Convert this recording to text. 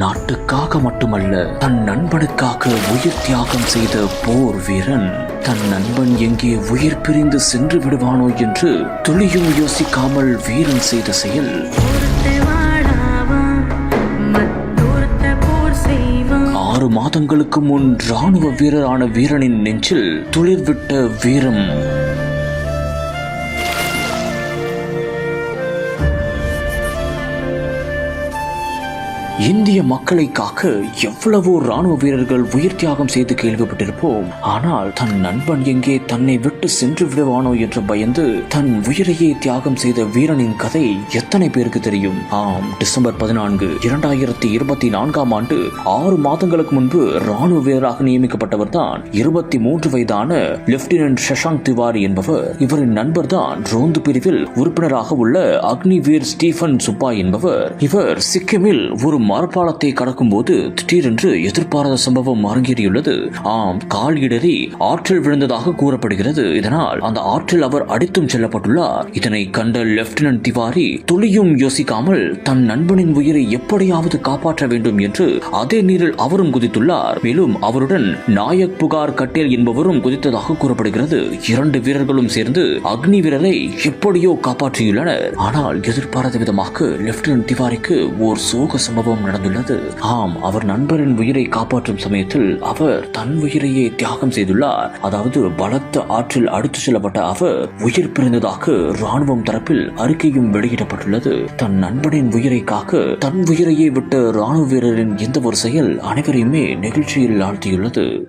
நாட்டுக்காக மட்டுமல்ல தன் நண்பனுக்காக உயிர் தியாகம் செய்த போர் வீரன் தன் நண்பன் எங்கே உயிர் பிரிந்து சென்று விடுவானோ என்று துளியும் யோசிக்காமல் வீரன் செய்த செயல். ஆறு மாதங்களுக்கு முன் ராணுவ வீரரான வீரனின் நெஞ்சில் துளிர்விட்ட வீரம். இந்திய மக்களை காக்க எவ்வளவோ ராணுவ வீரர்கள் உயிர் தியாகம் செய்து கேள்விப்பட்டிருப்போம். ஆனால் தன் நண்பன் எங்கே தன்னை விட்டு சென்று விடுவானோ என்று பயந்து தன் உயிரையே தியாகம் செய்த வீரனின் கதை எத்தனை பேருக்கு தெரியும்? ஆம் டிசம்பர் பதினான்கு இரண்டாயிரத்தி இருபத்தி நான்காம் ஆண்டு ஆறு மாதங்களுக்கு முன்பு ராணுவ வீரராக நியமிக்கப்பட்டவர் தான் இருபத்தி மூன்று வயதான லெப்டினன்ட் சஷாங்க் திவாரி என்பவர். இவரின் நண்பர் தான் ரோந்து பிரிவில் உறுப்பினராக உள்ள அக்னிவீர் ஸ்டீஃபன் சுப்பா என்பவர். இவர் சிக்கிமில் ஒரு மரப்பாலத்தை கடக்கும் போது திடீரென்று எதிர்பாராத சம்பவம் அரங்கேறியுள்ளது. ஆம் கால் இடறி ஆற்றில் விழுந்ததாக கூறப்படுகிறது. இதனால் அந்த ஆற்றில் அவர் அடித்தும் செல்லப்பட்டுள்ளார். இதனை கண்ட லெப்டினன்ட் திவாரி துளியும் யோசிக்காமல் தன் நண்பனின் உயிரை எப்படியாவது காப்பாற்ற வேண்டும் என்று அதே நீரில் அவரும் குதித்துள்ளார். மேலும் அவருடன் நாயக் புகார் கட்டேல் என்பவரும் குதித்ததாக கூறப்படுகிறது. இரண்டு வீரர்களும் சேர்ந்து அக்னி வீரரை எப்படியோ காப்பாற்றியுள்ளனர். ஆனால் எதிர்பாராத விதமாக லெப்டினன்ட் திவாரிக்கு ஓர் சோக சம்பவம் நடந்துள்ளது. ஆம் அவர் நண்பரின் உயிரை காப்பாற்றும் சமயத்தில் அவர் தன் உயிரையே தியாகம் செய்துள்ளார். அதாவது பலத்த ஆற்றில் அடுத்து செல்லப்பட்ட அவர் உயிர் பிரிந்ததாக ராணுவம் தரப்பில் அறிக்கையும் வெளியிடப்பட்டுள்ளது. தன் நண்பனின் உயிரை காக்க தன் உயிரையே விட்ட ராணுவ வீரரின் எந்த ஒரு செயல் அனைவரையுமே நெகிழ்ச்சியில் ஆழ்த்தியுள்ளது.